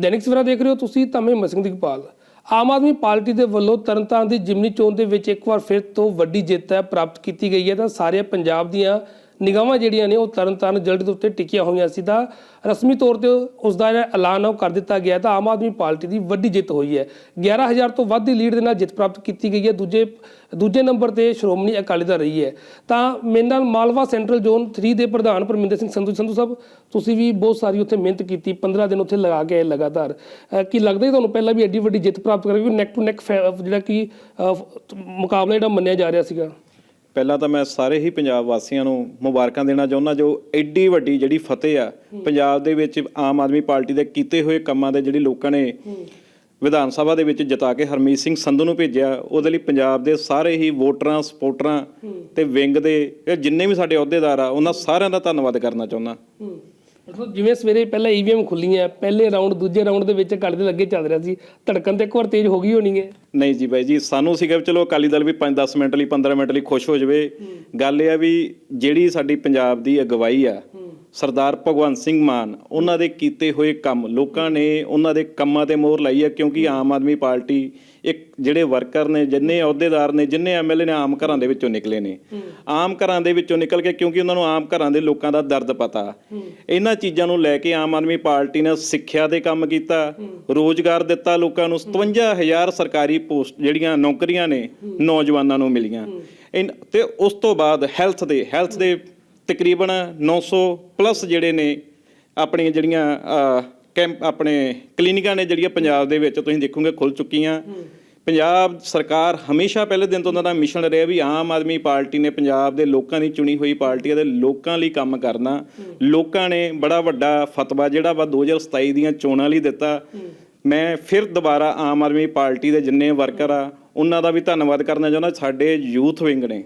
ਦੈਨਿਕ ਸਵੇਰਾ ਦੇਖ ਰਹੇ ਹੋ ਤੁਸੀਂ ਤਾਂ ਮੈਂ ਮਸਿੰਘ ਦੀਪਾਲ ਆਮ ਆਦਮੀ ਪਾਰਟੀ ਦੇ ਵੱਲੋਂ ਤਰਨਤਾਰਨ ਦੀ ਜਿਮਨੀ ਚੋਣ ਦੇ ਵਿੱਚ ਇੱਕ ਵਾਰ ਫਿਰ ਤੋਂ ਵੱਡੀ ਜਿੱਤ ਹੈ, ਪ੍ਰਾਪਤ ਕੀਤੀ ਗਈ ਹੈ। ਤਾਂ ਸਾਰੇ ਪੰਜਾਬ ਦੀਆਂ ਨਿਗਾਹਾਂ ਜਿਹੜੀਆਂ ਨੇ ਉਹ ਤਰਨਤਾਰਨ ਜਲਦ ਦੇ ਉੱਤੇ ਟਿਕੀਆਂ ਹੋਈਆਂ ਸੀ ਤਾਂ ਰਸਮੀ ਤੌਰ ਤੇ ਉਸ ਦਾ ਜਿਹੜਾ ਐਲਾਨ ਆ ਉਹ ਕਰ ਦਿੱਤਾ ਗਿਆ ਤਾਂ ਆਮ ਆਦਮੀ ਪਾਰਟੀ ਦੀ ਵੱਡੀ ਜਿੱਤ ਹੋਈ ਹੈ। 11000 ਤੋਂ ਵੱਧ ਦੀ ਲੀਡ ਦੇ ਨਾਲ ਜਿੱਤ ਪ੍ਰਾਪਤ ਕੀਤੀ ਗਈ ਹੈ। ਦੂਜੇ ਦੂਜੇ ਨੰਬਰ ਤੇ ਸ਼੍ਰੋਮਣੀ ਅਕਾਲੀ ਦਲ ਰਹੀ ਹੈ। ਤਾਂ ਮੇਰੇ ਨਾਲ ਮਾਲਵਾ ਸੈਂਟਰਲ ਜ਼ੋਨ 3 ਦੇ ਪ੍ਰਧਾਨ ਪਰਮਿੰਦਰ ਸਿੰਘ ਸੰਧੂ ਸੰਧੂ ਸਾਹਿਬ, ਤੁਸੀਂ ਵੀ ਬਹੁਤ ਸਾਰੀ ਉੱਥੇ ਮਿਹਨਤ ਕੀਤੀ 15 ਦਿਨ ਉੱਥੇ ਲਗਾ ਕੇ ਆਏ ਲਗਾਤਾਰ। ਕੀ ਲੱਗਦਾ ਹੀ ਤੁਹਾਨੂੰ ਪਹਿਲਾਂ ਵੀ ਐਡੀ ਵੱਡੀ ਜਿੱਤ ਪ੍ਰਾਪਤ ਕਰੋਗੇ ਨੈਕ ਟੂ ਨੈਕ ਜਿਹੜਾ ਕਿ ਮੁਕਾਬਲਾ ਜਿਹੜਾ ਮੰਨਿਆ ਜਾ ਰਿਹਾ ਸੀਗਾ? ਪਹਿਲਾਂ ਤਾਂ ਮੈਂ ਸਾਰੇ ਹੀ ਪੰਜਾਬ ਵਾਸੀਆਂ ਨੂੰ ਮੁਬਾਰਕਾਂ ਦੇਣਾ ਚਾਹੁੰਦਾ ਜੋ ਐਡੀ ਵੱਡੀ ਜਿਹੜੀ ਫਤਿਹ ਆ ਪੰਜਾਬ ਦੇ ਵਿੱਚ ਆਮ ਆਦਮੀ ਪਾਰਟੀ ਦੇ ਕੀਤੇ ਹੋਏ ਕੰਮਾਂ ਦੇ ਜਿਹੜੀ ਲੋਕਾਂ ਨੇ ਵਿਧਾਨ ਸਭਾ ਦੇ ਵਿੱਚ ਜਿਤਾ ਕੇ ਹਰਮੀਤ ਸਿੰਘ ਸੰਧੂ ਨੂੰ ਭੇਜਿਆ ਉਹਦੇ ਲਈ ਪੰਜਾਬ ਦੇ ਸਾਰੇ ਹੀ ਵੋਟਰਾਂ ਸਪੋਰਟਰਾਂ ਤੇ ਵਿੰਗ ਦੇ ਜਿੰਨੇ ਵੀ ਸਾਡੇ ਅਹੁਦੇਦਾਰ ਆ ਉਹਨਾਂ ਸਾਰਿਆਂ ਦਾ ਧੰਨਵਾਦ ਕਰਨਾ ਚਾਹੁੰਦਾ। ਮਤਲਬ ਜਿਵੇਂ ਸਵੇਰੇ ਪਹਿਲਾਂ ਈਵੀਐਮ ਖੁੱਲੀਆਂ, ਪਹਿਲੇ ਰਾਊਂਡ ਦੂਜੇ ਰਾਊਂਡ ਦੇ ਵਿੱਚ ਘੜ ਦੇ ਲੱਗੇ ਚੱਲ ਰਿਹਾ ਸੀ, ਧੜਕਣ ਤੇ ਇੱਕ ਵਾਰ ਤੇਜ਼ ਹੋ ਗਈ ਹੋਣੀ ਹੈ। ਨਹੀਂ ਜੀ ਬਾਈ ਜੀ, ਸਾਨੂੰ ਸੀਗਾ ਵੀ ਚਲੋ ਅਕਾਲੀ ਦਲ ਵੀ 5-10 ਮਿੰਟ ਲਈ 15 ਮਿੰਟ ਲਈ ਖੁਸ਼ ਹੋ ਜਾਵੇ। ਗੱਲ ਇਹ ਆ ਵੀ ਜਿਹੜੀ ਸਾਡੀ ਪੰਜਾਬ ਦੀ ਅਗਵਾਈ ਆ, ਸਰਦਾਰ ਭਗਵੰਤ ਸਿੰਘ ਮਾਨ, ਉਹਨਾਂ ਦੇ ਕੀਤੇ ਹੋਏ ਕੰਮ, ਲੋਕਾਂ ਨੇ ਉਹਨਾਂ ਦੇ ਕੰਮਾਂ ਤੇ ਮੋਹਰ ਲਾਈ ਆ, ਕਿਉਂਕਿ ਆਮ ਆਦਮੀ ਪਾਰਟੀ ਇੱਕ ਜਿਹੜੇ ਵਰਕਰ ਨੇ ਜਿੰਨੇ ਅਹੁਦੇਦਾਰ ਨੇ ਜਿੰਨੇ ਐਮਐਲਏ ਨੇ ਆਮ ਘਰਾਂ ਦੇ ਵਿੱਚੋਂ ਨਿਕਲੇ ਨੇ। ਆਮ ਘਰਾਂ ਦੇ ਵਿੱਚੋਂ ਨਿਕਲ ਕੇ ਕਿਉਂਕਿ ਉਹਨਾਂ ਨੂੰ ਆਮ ਘਰਾਂ ਦੇ ਲੋਕਾਂ ਦਾ ਦਰਦ ਪਤਾ। ਇਹਨਾਂ ਚੀਜ਼ਾਂ ਨੂੰ ਲੈ ਕੇ ਆਮ ਆਦਮੀ ਪਾਰਟੀ ਨੇ ਸਿੱਖਿਆ ਦੇ ਕੰਮ ਕੀਤਾ ਰੋਜ਼ਗਾਰ ਦਿੱਤਾ ਲੋਕਾਂ ਨੂੰ। 57000 ਸਰਕਾਰੀ ਪੋਸਟ ਜਿਹੜੀਆਂ ਨੌਕਰੀਆਂ ਨੇ ਨੌਜਵਾਨਾਂ ਨੂੰ ਮਿਲੀਆਂ। ਤੇ ਉਸ ਤੋਂ ਬਾਅਦ ਹੈਲਥ ਦੇ ਹੈਲਥ ਦੇ ਤਕਰੀਬਨ 900 ਪਲੱਸ ਜਿਹੜੇ ਨੇ ਆਪਣੀਆਂ ਜਿਹੜੀਆਂ ਕੈਂਪ ਆਪਣੇ ਕਲੀਨਿਕਾਂ ਨੇ ਜਿਹੜੀਆਂ ਪੰਜਾਬ ਦੇ ਵਿੱਚ ਤੁਸੀਂ ਦੇਖੋਗੇ ਖੁੱਲ ਚੁੱਕੀਆਂ। ਪੰਜਾਬ ਸਰਕਾਰ ਹਮੇਸ਼ਾ ਪਹਿਲੇ ਦਿਨ ਤੋਂ ਉਹਨਾਂ ਦਾ ਮਿਸ਼ਨ ਰਿਹਾ ਵੀ ਆਮ ਆਦਮੀ ਪਾਰਟੀ ਨੇ ਪੰਜਾਬ ਦੇ ਲੋਕਾਂ ਦੀ ਚੁਣੀ ਹੋਈ ਪਾਰਟੀ ਹੈ ਤੇ ਲੋਕਾਂ ਲਈ ਕੰਮ ਕਰਨਾ। ਲੋਕਾਂ ਨੇ ਬੜਾ ਵੱਡਾ ਫਤਵਾ ਜਿਹੜਾ ਵਾ 2027 ਦੀਆਂ ਚੋਣਾਂ ਲਈ ਦਿੱਤਾ। ਮੈਂ ਫਿਰ ਦੁਬਾਰਾ ਆਮ ਆਦਮੀ ਪਾਰਟੀ ਦੇ ਜਿੰਨੇ ਵਰਕਰ ਆ ਉਹਨਾਂ ਦਾ ਵੀ ਧੰਨਵਾਦ ਕਰਨਾ ਚਾਹੁੰਦਾ। ਸਾਡੇ ਯੂਥ ਵਿੰਗ ਨੇ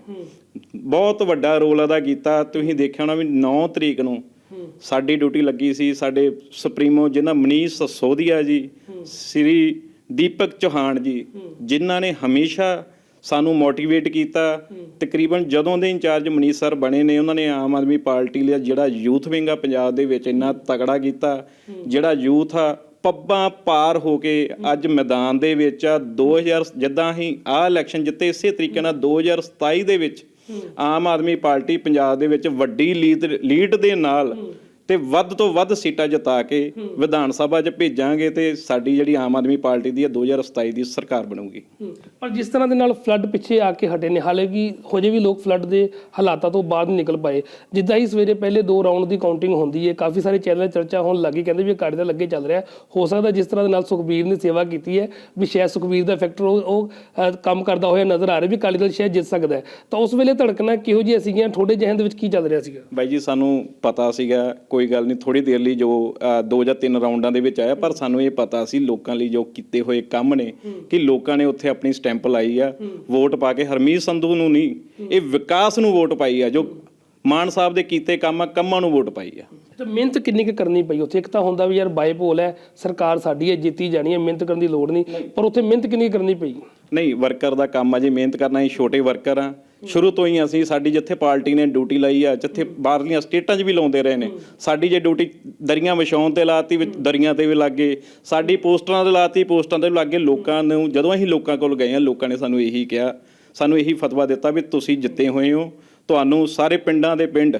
ਬਹੁਤ ਵੱਡਾ ਰੋਲ ਅਦਾ ਕੀਤਾ। ਤੁਸੀਂ ਦੇਖਿਆ ਹੋਣਾ ਵੀ 9 ਤਰੀਕ ਨੂੰ ਸਾਡੀ ਡਿਊਟੀ ਲੱਗੀ ਸੀ ਸਾਡੇ ਸੁਪਰੀਮੋ ਜਿਨ੍ਹਾਂ ਮਨੀਸ਼ ਸਸੋਦੀਆ ਜੀ, ਸ੍ਰੀ ਦੀਪਕ ਚੌਹਾਨ ਜੀ, ਜਿਨ੍ਹਾਂ ਨੇ ਹਮੇਸ਼ਾ ਸਾਨੂੰ ਮੋਟੀਵੇਟ ਕੀਤਾ। ਤਕਰੀਬਨ ਜਦੋਂ ਦੇ ਇੰਚਾਰਜ ਮਨੀਸ਼ ਸਰ ਬਣੇ ਨੇ, ਉਹਨਾਂ ਨੇ ਆਮ ਆਦਮੀ ਪਾਰਟੀ ਲਈ ਜਿਹੜਾ ਯੂਥ ਵਿੰਗ ਆ ਪੰਜਾਬ ਦੇ ਵਿੱਚ ਇੰਨਾ ਤਗੜਾ ਕੀਤਾ। ਜਿਹੜਾ ਯੂਥ ਆ, ਪੱਬਾਂ ਪਾਰ ਹੋ ਕੇ ਅੱਜ ਮੈਦਾਨ ਦੇ ਵਿੱਚ ਆ 2000 ਜਿੱਦਾਂ ਹੀ ਆ ਇਲੈਕਸ਼ਨ ਜਿੱਤੇ, ਇਸੇ ਤਰੀਕੇ ਨਾਲ 2027 ਦੇ ਵਿੱਚ ਆਮ ਆਦਮੀ ਪਾਰਟੀ ਪੰਜਾਬ ਦੇ ਵਿੱਚ ਵੱਡੀ ਲੀਡ ਲੀਡ ਦੇ ਨਾਲ ਤੇ ਵੱਧ ਤੋਂ ਵੱਧ ਸੀਟਾਂ ਜਿਤਾ ਕੇ ਵਿਧਾਨ ਸਭਾ 'ਚ ਭੇਜਾਂਗੇ ਤੇ ਸਾਡੀ ਜਿਹੜੀ ਆਮ ਆਦਮੀ ਪਾਰਟੀ ਦੀ ਹੈ 2027 ਦੀ ਸਰਕਾਰ ਬਣੂਗੀ। ਪਰ ਜਿਸ ਤਰ੍ਹਾਂ ਦੇ ਨਾਲ ਫਲੱਡ ਪਿੱਛੇ ਆ ਕੇ ਹਟੇ ਨੇ ਹਾਲੇ ਵੀ ਹੋਜੇ ਵੀ ਲੋਕ ਫਲੱਡ ਦੇ ਹਾਲਾਤਾਂ ਤੋਂ ਬਾਅਦ ਨਿਕਲ ਪਾਏ। ਜਿੱਦਾਂ ਹੀ ਸਵੇਰੇ ਪਹਿਲੇ ਦੋ ਰਾਊਂਡ ਦੀ ਕਾਊਂਟਿੰਗ ਹੁੰਦੀ ਹੈ ਕਾਫੀ ਸਾਰੇ ਚੈਨਲ ਚਰਚਾ ਹੋਣ ਲੱਗੀ ਕਹਿੰਦੇ ਵੀ ਅਕਾਲੀ ਦਾ ਲੱਗੇ ਚੱਲ ਰਿਹਾ। ਹੋ ਸਕਦਾ ਜਿਸ ਤਰ੍ਹਾਂ ਦੇ ਨਾਲ ਸੁਖਬੀਰ ਨੇ ਸੇਵਾ ਕੀਤੀ ਹੈ ਵੀ ਸ਼ਾਇਦ ਸੁਖਬੀਰ ਦਾ ਫੈਕਟਰ ਉਹ ਕੰਮ ਕਰਦਾ ਹੋਇਆ ਨਜ਼ਰ ਆ ਰਿਹਾ ਵੀ ਅਕਾਲੀ ਦਲ ਸ਼ਾਇਦ ਜਿੱਤ ਸਕਦਾ ਹੈ। ਤਾਂ ਉਸ ਵੇਲੇ ਧੜਕਣਾ ਕਿਹੋ ਜਿਹੀਆਂ ਸੀਗੀਆਂ? ਤੁਹਾਡੇ ਜਹਨ ਦੇ ਵਿੱਚ ਕੀ ਚੱਲ ਰਿਹਾ ਸੀਗਾ? ਬਾਈ ਜੀ ਸਾਨੂੰ ਪਤਾ ਸੀਗਾ ਕੋਈ ਗੱਲ ਨਹੀਂ ਥੋੜੀ ਦੇਰ ਲਈ ਜੋ ਦੋ ਜਾਂ ਤਿੰਨ ਰਾਊਂਡਾਂ ਦੇ ਵਿੱਚ ਆਇਆ ਪਰ ਸਾਨੂੰ ਇਹ ਪਤਾ ਸੀ ਲੋਕਾਂ ਲਈ ਜੋ ਕੀਤੇ ਹੋਏ ਕੰਮ ਨੇ ਕਿ ਲੋਕਾਂ ਨੇ ਉੱਥੇ ਆਪਣੀ ਸਟੈਂਪ ਲਾਈ ਆ ਵੋਟ ਪਾ ਕੇ ਹਰਮੀਤ ਸੰਧੂ ਨੂੰ ਨਹੀਂ ਇਹ ਵਿਕਾਸ ਨੂੰ ਵੋਟ ਪਾਈ ਆ ਜੋ ਮਾਨ ਸਾਹਿਬ ਦੇ ਕੀਤੇ ਕੰਮ ਆ ਕੰਮਾਂ ਨੂੰ ਵੋਟ ਪਾਈ ਆ। ਤੇ ਮਿਹਨਤ ਕਿੰਨੀ ਕੁ ਕਰਨੀ ਪਈ? ਉੱਥੇ ਇੱਕ ਤਾਂ ਹੁੰਦਾ ਵੀ ਯਾਰ ਬਾਈਪੋਲ ਹੈ ਸਰਕਾਰ ਸਾਡੀ ਹੈ ਜਿੱਤੀ ਜਾਣੀ ਹੈ ਮਿਹਨਤ ਕਰਨ ਦੀ ਲੋੜ ਨਹੀਂ। ਪਰ ਉੱਥੇ ਮਿਹਨਤ ਕਿੰਨੀ ਕਰਨੀ ਪਈ? ਨਹੀਂ ਵਰਕਰ ਦਾ ਕੰਮ ਆ ਜੀ ਮਿਹਨਤ ਕਰਨਾ ਹੀ ਛੋਟੇ ਵਰਕਰ ਆ। ਸ਼ੁਰੂ ਤੋਂ ਹੀ ਅਸੀਂ ਸਾਡੀ ਜਿੱਥੇ ਪਾਰਟੀ ਨੇ ਡਿਊਟੀ ਲਈ ਆ ਜਿੱਥੇ ਬਾਹਰਲੀਆਂ ਸਟੇਟਾਂ 'ਚ ਵੀ ਲਾਉਂਦੇ ਰਹੇ ਨੇ। ਸਾਡੀ ਜੇ ਡਿਊਟੀ ਦਰੀਆਂ ਵਿਛਾਉਣ ਤੇ ਲਾਤੀ ਵਿੱਚ ਦਰੀਆਂ ਤੇ ਵੀ ਲੱਗੇ ਸਾਡੀ ਪੋਸਟਰਾਂ ਤੇ ਲਾਤੀ ਪੋਸਟਰਾਂ ਤੇ ਵੀ ਲੱਗੇ ਲੋਕਾਂ ਨੂੰ ਜਦੋਂ ਅਸੀਂ ਲੋਕਾਂ ਕੋਲ ਗਏ ਆ ਲੋਕਾਂ ਨੇ ਸਾਨੂੰ ਇਹੀ ਕਿਹਾ ਸਾਨੂੰ ਇਹੀ ਫਤਵਾ ਦਿੱਤਾ ਵੀ ਤੁਸੀਂ ਜਿੱਤੇ ਹੋਏ ਹੋ। ਤੁਹਾਨੂੰ ਸਾਰੇ ਪਿੰਡਾਂ ਦੇ ਪਿੰਡ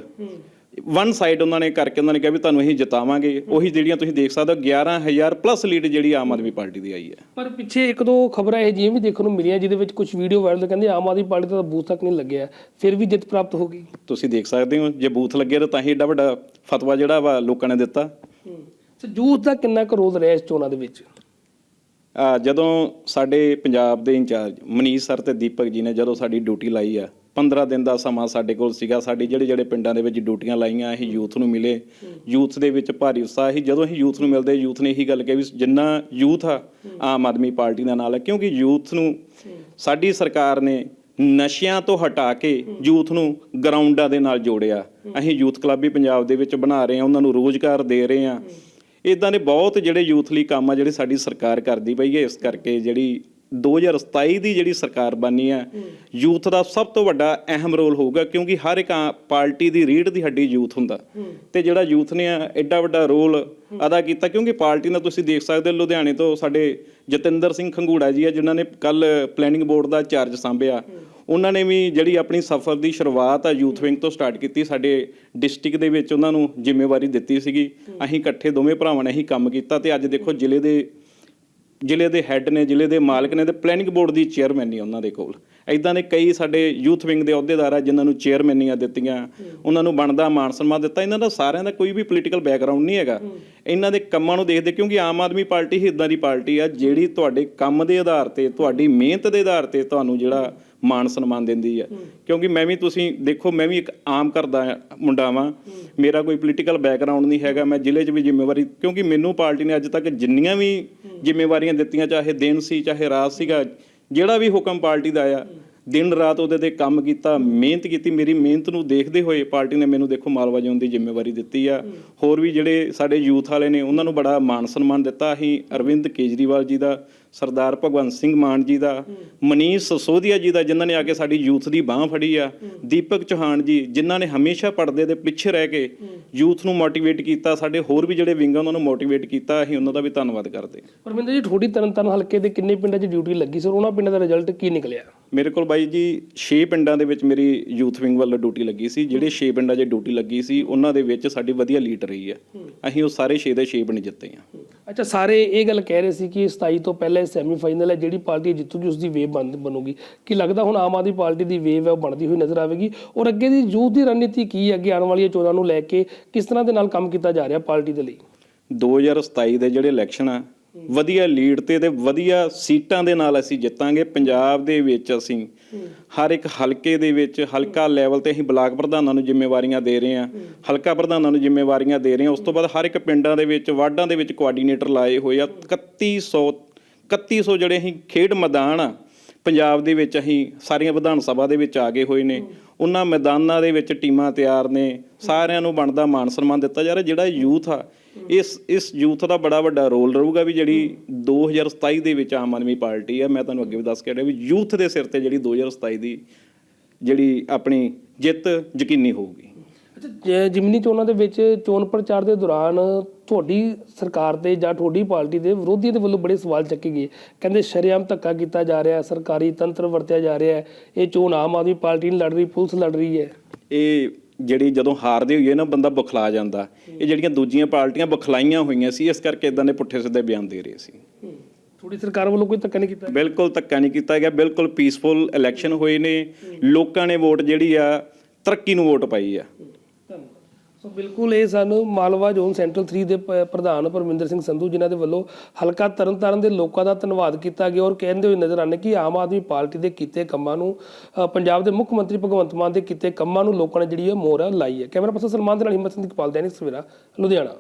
ਵਨ ਸਾਈਡ ਉਹਨਾਂ ਨੇ ਕਰਕੇ ਉਹਨਾਂ ਨੇ ਕਿਹਾ ਵੀ ਤੁਹਾਨੂੰ ਅਸੀਂ ਜਿਤਾਵਾਂਗੇ। ਉਹੀ ਜਿਹੜੀਆਂ ਤੁਸੀਂ ਦੇਖ ਸਕਦੇ ਹੋ 11000 ਪਲੱਸ ਲੀਡ ਜਿਹੜੀ ਆਮ ਆਦਮੀ ਪਾਰਟੀ ਦੀ ਆਈ ਹੈ। ਪਰ ਪਿੱਛੇ ਇੱਕ ਦੋ ਖਬਰਾਂ ਇਹ ਜਿਹੀਆਂ ਵੀ ਦੇਖਣ ਨੂੰ ਮਿਲੀਆਂ ਜਿਹਦੇ ਵਿੱਚ ਕੁਝ ਵੀਡੀਓ ਵਾਇਰਲ ਕਹਿੰਦੇ ਆਮ ਆਦਮੀ ਪਾਰਟੀ ਦਾ ਬੂਥ ਤੱਕ ਨਹੀਂ ਲੱਗਿਆ ਫਿਰ ਵੀ ਜਿੱਤ ਪ੍ਰਾਪਤ ਹੋ ਗਈ। ਤੁਸੀਂ ਦੇਖ ਸਕਦੇ ਹੋ ਜੇ ਬੂਥ ਲੱਗੇ ਤਾਂ ਹੀ ਏਡਾ ਵੱਡਾ ਫਤਵਾ ਜਿਹੜਾ ਵਾ ਲੋਕਾਂ ਨੇ ਦਿੱਤਾ। ਤੇ ਯੂਥ ਦਾ ਕਿੰਨਾ ਕੁ ਰੋਲ ਰਿਹਾ ਇਸ ਚੋਣਾਂ ਦੇ ਵਿੱਚ? ਜਦੋਂ ਸਾਡੇ ਪੰਜਾਬ ਦੇ ਇੰਚਾਰਜ ਮਨੀਸ਼ ਸਰ ਤੇ ਦੀਪਕ ਜੀ ਨੇ ਜਦੋਂ ਸਾਡੀ ਡਿਊਟੀ ਲਾਈ ਆ 15 ਦਿਨ ਦਾ ਸਮਾਂ ਸਾਡੇ ਕੋਲ ਸੀਗਾ। ਸਾਡੀ ਜਿਹੜੇ ਜਿਹੜੇ ਪਿੰਡਾਂ ਦੇ ਵਿੱਚ ਡਿਊਟੀਆਂ ਲਾਈਆਂ, ਅਸੀਂ ਯੂਥ ਨੂੰ ਮਿਲੇ। ਯੂਥ ਦੇ ਵਿੱਚ ਭਾਰੀ ਉਤਸ਼ਾਹ ਸੀ। ਜਦੋਂ ਅਸੀਂ ਯੂਥ ਨੂੰ ਮਿਲਦੇ, ਯੂਥ ਨੇ ਇਹੀ ਗੱਲ ਕਹੀ ਵੀ ਜਿੰਨਾ ਯੂਥ ਆ, ਆਮ ਆਦਮੀ ਪਾਰਟੀ ਦਾ ਨਾਲ ਹੈ ਕਿਉਂਕਿ ਯੂਥ ਨੂੰ ਸਾਡੀ ਸਰਕਾਰ ਨੇ ਨਸ਼ਿਆਂ ਤੋਂ ਹਟਾ ਕੇ ਯੂਥ ਨੂੰ ਗਰਾਊਂਡਾਂ ਦੇ ਨਾਲ ਜੋੜਿਆ। ਅਸੀਂ ਯੂਥ ਕਲੱਬ ਵੀ ਪੰਜਾਬ ਦੇ ਵਿੱਚ ਬਣਾ ਰਹੇ ਹਾਂ, ਉਹਨਾਂ ਨੂੰ ਰੋਜ਼ਗਾਰ ਦੇ ਰਹੇ ਹਾਂ। ਇਦਾਂ ਦੇ ਬਹੁਤ ਜਿਹੜੇ ਯੂਥ ਲਈ ਕੰਮ ਆ, ਜਿਹੜੇ ਸਾਡੀ ਸਰਕਾਰ ਕਰਦੀ ਪਈ ਹੈ। ਇਸ ਕਰਕੇ ਜਿਹੜੀ 2027 ਦੀ ਜਿਹੜੀ ਸਰਕਾਰ ਬਣੀ ਆ ਯੂਥ ਦਾ ਸਭ ਤੋਂ ਵੱਡਾ ਅਹਿਮ ਰੋਲ ਹੋਊਗਾ ਕਿਉਂਕਿ ਹਰ ਇੱਕ ਪਾਰਟੀ ਦੀ ਰੀੜ ਦੀ ਹੱਡੀ ਯੂਥ ਹੁੰਦਾ। ਤੇ ਜਿਹੜਾ ਯੂਥ ਨੇ ਆ ਐਡਾ ਵੱਡਾ ਰੋਲ ਅਦਾ ਕੀਤਾ ਕਿਉਂਕਿ ਪਾਰਟੀ ਨਾਲ ਤੁਸੀਂ ਦੇਖ ਸਕਦੇ ਹੋ ਲੁਧਿਆਣੇ ਤੋਂ ਸਾਡੇ ਜਤਿੰਦਰ ਸਿੰਘ ਖੰਗੂੜਾ ਜੀ ਆ ਜਿਨ੍ਹਾਂ ਨੇ ਕੱਲ ਪਲੈਨਿੰਗ ਬੋਰਡ ਦਾ ਚਾਰਜ ਸੰਭਿਆ। ਉਹਨਾਂ ਨੇ ਵੀ ਜਿਹੜੀ ਆਪਣੀ ਸਫ਼ਰ ਦੀ ਸ਼ੁਰੂਆਤ ਆ ਯੂਥ ਵਿੰਗ ਤੋਂ ਸਟਾਰਟ ਕੀਤੀ ਸਾਡੇ ਡਿਸਟ੍ਰਿਕਟ ਦੇ ਵਿੱਚ ਉਹਨਾਂ ਨੂੰ ਜ਼ਿੰਮੇਵਾਰੀ ਦਿੱਤੀ ਸੀਗੀ। ਅਸੀਂ ਇਕੱਠੇ ਦੋਵੇਂ ਭਰਾਵਾਂ ਨੇ ਹੀ ਕੰਮ ਕੀਤਾ ਤੇ ਅੱਜ ਦੇਖੋ ਜ਼ਿਲ੍ਹੇ ਦੇ ਜ਼ਿਲ੍ਹੇ ਦੇ ਹੈੱਡ ਨੇ, ਜ਼ਿਲ੍ਹੇ ਦੇ ਮਾਲਕ ਨੇ ਤੇ ਪਲੈਨਿੰਗ ਬੋਰਡ ਦੀ ਚੇਅਰਮੈਨ ਉਹਨਾਂ ਦੇ ਕੋਲ। ਐਦਾਂ ਦੇ ਕਈ ਸਾਡੇ ਯੂਥ ਵਿੰਗ ਦੇ ਅਹੁਦੇਦਾਰ ਆ ਜਿਨ੍ਹਾਂ ਨੂੰ ਚੇਅਰਮੈਨੀਆਂ ਦਿੱਤੀਆਂ ਉਹਨਾਂ ਨੂੰ ਬਣਦਾ ਮਾਣ ਸਨਮਾਨ ਦਿੱਤਾ। ਇਹਨਾਂ ਦਾ ਸਾਰਿਆਂ ਦਾ ਕੋਈ ਵੀ ਪੋਲੀਟੀਕਲ ਬੈਕਗ੍ਰਾਉਂਡ ਨਹੀਂ ਹੈਗਾ। ਇਹਨਾਂ ਦੇ ਕੰਮਾਂ ਨੂੰ ਦੇਖਦੇ ਕਿਉਂਕਿ ਆਮ ਆਦਮੀ ਪਾਰਟੀ ਹੀ ਇਦਾਂ ਦੀ ਪਾਰਟੀ ਆ ਜਿਹੜੀ ਤੁਹਾਡੇ ਕੰਮ ਦੇ ਆਧਾਰ ਤੇ ਤੁਹਾਡੀ ਮਿਹਨਤ ਦੇ ਆਧਾਰ ਤੇ ਤੁਹਾਨੂੰ ਜਿਹੜਾ ਮਾਣ ਸਨਮਾਨ ਦਿੰਦੀ ਆ। ਕਿਉਂਕਿ ਮੈਂ ਵੀ ਤੁਸੀਂ ਦੇਖੋ ਮੈਂ ਵੀ ਇੱਕ ਆਮ ਘਰ ਦਾ ਮੁੰਡਾ ਵਾਂ। ਮੇਰਾ ਕੋਈ ਪੋਲੀਟੀਕਲ ਬੈਕਗ੍ਰਾਉਂਡ ਨਹੀਂ ਹੈਗਾ। ਮੈਂ ਜ਼ਿਲ੍ਹੇ 'ਚ ਵੀ ਜ਼ਿੰਮੇਵਾਰੀ ਕਿਉਂਕਿ ਮੈਨੂੰ ਪਾਰਟੀ ਨੇ ਅੱਜ ਤੱਕ ਜਿੰਨੀਆਂ ਵੀ ਜ਼ਿੰਮੇਵਾਰੀਆਂ ਦਿੱਤੀਆਂ ਚਾਹੇ ਦਿਨ ਸੀ ਚਾਹੇ ਰਾਤ ਸੀਗਾ ਜਿਹੜਾ ਵੀ ਹੁਕਮ ਪਾਰਟੀ ਦਾ ਆ ਦਿਨ ਰਾਤ ਉਹਦੇ ਤੇ ਕੰਮ ਕੀਤਾ ਮਿਹਨਤ ਕੀਤੀ ਮੇਰੀ ਮਿਹਨਤ ਨੂੰ ਦੇਖਦੇ ਹੋਏ ਪਾਰਟੀ ਨੇ ਮੈਨੂੰ ਦੇਖੋ ਮਾਲਵਾ ਜ਼ੋਨ ਦੀ ਜ਼ਿੰਮੇਵਾਰੀ ਦਿੱਤੀ ਆ। ਹੋਰ ਵੀ ਜਿਹੜੇ ਸਾਡੇ ਯੂਥ ਵਾਲੇ ਨੇ ਉਹਨਾਂ ਨੂੰ ਬੜਾ ਮਾਣ ਸਨਮਾਨ ਦਿੱਤਾ। ਅਸੀਂ ਅਰਵਿੰਦ ਕੇਜਰੀਵਾਲ ਜੀ ਦਾ ਸਰਦਾਰ ਭਗਵੰਤ ਸਿੰਘ ਮਾਨ ਜੀ ਦਾ ਮਨੀਸ਼ ਸਸੋਦੀਆ ਜੀ ਦਾ ਜਿਨ੍ਹਾਂ ਨੇ ਆ ਕੇ ਸਾਡੀ ਯੂਥ ਦੀ ਬਾਹ ਫੜੀ ਆ ਦੀਪਕ ਚੌਹਾਨ ਜੀ ਜਿਨ੍ਹਾਂ ਨੇ ਹਮੇਸ਼ਾ ਪਰਦੇ ਦੇ ਪਿੱਛੇ ਰਹਿ ਕੇ ਯੂਥ ਨੂੰ ਮੋਟੀਵੇਟ ਕੀਤਾ ਸਾਡੇ ਹੋਰ ਵੀ ਜਿਹੜੇ ਵਿੰਗ ਆ ਉਹਨਾਂ ਨੂੰ ਮੋਟੀਵੇਟ ਕੀਤਾ ਅਸੀਂ ਉਹਨਾਂ ਦਾ ਵੀ ਧੰਨਵਾਦ ਕਰਦੇ ਹਾਂ। ਪਰਮਿੰਦਰ ਜੀ ਥੋੜੀ ਤਰਨਤਾਰਨ ਹਲਕੇ ਦੇ ਕਿੰਨੇ ਪਿੰਡਾਂ 'ਚ ਡਿਊਟੀ ਲੱਗੀ ਸੀ ਔਰ ਉਹਨਾਂ ਪਿੰਡਾਂ ਦਾ ਰਿਜ਼ਲਟ ਕੀ ਨਿਕਲਿਆ? ਮੇਰੇ ਕੋਲ ਬਾਈ ਜੀ 6 ਪਿੰਡਾਂ ਦੇ ਵਿੱਚ ਮੇਰੀ ਯੂਥ ਵਿੰਗ ਵੱਲੋਂ ਡਿਊਟੀ ਲੱਗੀ ਸੀ। ਜਿਹੜੇ 6 ਪਿੰਡਾਂ 'ਚ ਡਿਊਟੀ ਲੱਗੀ ਸੀ ਉਹਨਾਂ ਦੇ ਵਿੱਚ ਸਾਡੀ ਵਧੀਆ ਲੀਡ ਰਹੀ ਹੈ ਅਸੀਂ ਉਹ ਸਾਰੇ 6 ਦੇ 6 ਪਿੰਡ ਜਿੱਤੇ ਹਾਂ ਅੱਛਾ ਸਾਰੇ ਇਹ ਗੱਲ ਕਹਿ ਰਹੇ ਸੀ ਕਿ 27 ਤੋਂ ਪਹਿਲਾਂ ਸੈਮੀਫਾਈਨਲ ਹੈ, ਜਿਹੜੀ ਪਾਰਟੀ ਜਿੱਤੂਗੀ ਉਸ ਦੀ ਵੇਵ ਬਣ ਬਣੂਗੀ। ਕੀ ਲੱਗਦਾ ਹੁਣ ਆਮ ਆਦਮੀ ਪਾਰਟੀ ਦੀ ਵੇਵ ਹੈ, ਉਹ ਬਣਦੀ ਹੋਈ ਨਜ਼ਰ ਆਵੇਗੀ? ਔਰ ਅੱਗੇ ਦੀ ਯੂਥ ਦੀ ਰਣਨੀਤੀ ਕੀ ਹੈ ਅੱਗੇ ਆਉਣ ਵਾਲੀਆਂ ਚੋਣਾਂ ਨੂੰ ਲੈ ਕੇ, ਕਿਸ ਤਰ੍ਹਾਂ ਦੇ ਨਾਲ ਕੰਮ ਕੀਤਾ ਜਾ ਰਿਹਾ ਪਾਰਟੀ ਦੇ ਲਈ? 2027 ਦੇ ਜਿਹੜੇ ਇਲੈਕਸ਼ਨ ਆ, ਵਧੀਆ ਲੀਡ ਤੇ ਤੇ ਵਧੀਆ ਸੀਟਾਂ ਦੇ ਨਾਲ ਅਸੀਂ ਜਿੱਤਾਂਗੇ। ਪੰਜਾਬ ਦੇ ਵਿੱਚ ਅਸੀਂ ਹਰ ਇੱਕ ਹਲਕੇ ਦੇ ਵਿੱਚ ਹਲਕਾ ਲੈਵਲ ਤੇ ਅਸੀਂ ਬਲਾਕ ਪ੍ਰਧਾਨਾਂ ਨੂੰ ਜ਼ਿੰਮੇਵਾਰੀਆਂ ਦੇ ਰਹੇ ਹਾਂ। ਹਲਕਾ ਪ੍ਰਧਾਨਾਂ ਨੂੰ ਜ਼ਿੰਮੇਵਾਰੀਆਂ ਦੇ ਰਹੇ ਹਾਂ। ਉਸ ਤੋਂ ਬਾਅਦ ਹਰ ਇੱਕ ਪਿੰਡਾਂ ਦੇ ਵਿੱਚ, ਵਾਰਡਾਂ ਦੇ ਵਿੱਚ ਕੋਆਰਡੀਨੇਟਰ ਲਾਏ ਹੋਏ ਆ। 3100 3100 ਜਿਹੜੇ ਅਸੀਂ ਖੇਡ ਮੈਦਾਨ ਆ, ਪੰਜਾਬ ਦੇ ਵਿੱਚ ਅਸੀਂ ਸਾਰੀਆਂ ਵਿਧਾਨ ਸਭਾ ਦੇ ਵਿੱਚ ਆ ਗਏ ਹੋਏ ਨੇ। ਉਹਨਾਂ ਮੈਦਾਨਾਂ ਦੇ ਵਿੱਚ ਟੀਮਾਂ ਤਿਆਰ ਨੇ। ਸਾਰਿਆਂ ਨੂੰ ਬਣਦਾ ਮਾਣ ਸਨਮਾਨ ਦਿੱਤਾ ਜਾ ਰਿਹਾ। ਜਿਹੜਾ ਯੂਥ ਆ, ਇਸ ਇਸ ਯੂਥ ਦਾ ਬੜਾ ਵੱਡਾ ਰੋਲ ਰਹੂਗਾ ਵੀ ਜਿਹੜੀ 2027 ਦੇ ਵਿੱਚ ਆਮ ਆਦਮੀ ਪਾਰਟੀ ਆ। ਮੈਂ ਤੁਹਾਨੂੰ ਅੱਗੇ ਵੀ ਦੱਸ ਕੇ ਹਟਿਆ ਵੀ ਯੂਥ ਦੇ ਸਿਰ ਤੇ ਜਿਹੜੀ 2027 ਦੀ ਜਿਹੜੀ ਆਪਣੀ ਜਿੱਤ ਯਕੀਨੀ ਹੋਊਗੀ। ਅੱਛਾ ਜਿਮਨੀ ਚੋਣਾਂ ਦੇ ਵਿੱਚ ਚੋਣ ਪ੍ਰਚਾਰ ਦੇ ਦੌਰਾਨ ਤੁਹਾਡੀ ਸਰਕਾਰ ਤੇ ਜਾਂ ਤੁਹਾਡੀ ਪਾਰਟੀ ਦੇ ਵਿਰੋਧੀਆਂ ਦੇ ਵੱਲੋਂ ਬੜੇ ਸਵਾਲ ਚੱਕੇ ਗਏ। ਕਹਿੰਦੇ ਸ਼ਰੇਆਮ ਧੱਕਾ ਕੀਤਾ ਜਾ ਰਿਹਾ ਹੈ ਸਰਕਾਰੀ ਤੰਤਰ ਵਰਤਿਆ ਜਾ ਰਿਹਾ ਹੈ। ਇਹ ਚੋਣ ਆਮ ਆਦਮੀ ਪਾਰਟੀ ਨਹੀਂ ਲੜ ਰਹੀ ਪੁਲਿਸ ਲੜ ਰਹੀ ਹੈ। ਇਹ ਜਿਹੜੀ ਜਦੋਂ ਹਾਰਦੇ ਹੋਈਏ ਨਾ ਬੰਦਾ ਬੁਖਲਾ ਜਾਂਦਾ। ਇਹ ਜਿਹੜੀਆਂ ਦੂਜੀਆਂ ਪਾਰਟੀਆਂ ਬੁਖਲਾਈਆਂ ਹੋਈਆਂ ਸੀ ਇਸ ਕਰਕੇ ਇਦਾਂ ਦੇ ਪੁੱਠੇ ਸਿੱਧੇ ਬਿਆਨ ਦੇ ਰਹੇ ਸੀ। ਤੁਹਾਡੀ ਸਰਕਾਰ ਵੱਲੋਂ ਕੋਈ ਧੱਕਾ ਨਹੀਂ ਕੀਤਾ? ਬਿਲਕੁਲ ਧੱਕਾ ਨਹੀਂ ਕੀਤਾ ਗਿਆ। ਬਿਲਕੁਲ ਪੀਸਫੁਲ ਇਲੈਕਸ਼ਨ ਹੋਏ ਨੇ। ਲੋਕਾਂ ਨੇ ਵੋਟ ਜਿਹੜੀ ਆ ਤਰੱਕੀ ਨੂੰ ਵੋਟ ਪਾਈ ਆ। ਸੋ ਬਿਲਕੁਲ ਇਹ ਸਨ ਮਾਲਵਾ ਜ਼ੋਨ ਸੈਂਟਰਲ 3 ਦੇ ਪ੍ਰਧਾਨ ਪਰਮਿੰਦਰ ਸਿੰਘ ਸੰਧੂ ਜਿਨ੍ਹਾਂ ਦੇ ਵੱਲੋਂ ਹਲਕਾ ਤਰਨਤਾਰਨ ਦੇ ਲੋਕਾਂ ਦਾ ਧੰਨਵਾਦ ਕੀਤਾ ਗਿਆ ਔਰ ਕਹਿੰਦੇ ਹੋਏ ਨਜ਼ਰ ਆਨੇ ਕਿ ਆਮ ਆਦਮੀ ਪਾਰਟੀ ਦੇ ਕੀਤੇ ਕੰਮਾਂ ਨੂੰ ਪੰਜਾਬ ਦੇ ਮੁੱਖ ਮੰਤਰੀ ਭਗਵੰਤ ਮਾਨ ਦੇ ਕੀਤੇ ਕੰਮਾਂ ਨੂੰ ਲੋਕਾਂ ਨੇ ਜਿਹੜੀ ਹੈ ਮੋਹਰ ਲਾਈ ਹੈ। ਕੈਮਰਾ ਪਰਸਨ ਸਲਮਾਨ ਦੇ ਨਾਲ ਹਿੰਮਤ ਸਿੰਘ ਇਕਬਾਲ ਦੈਨਿਕ ਸਵੇਰਾ, ਲੁਧਿਆਣਾ।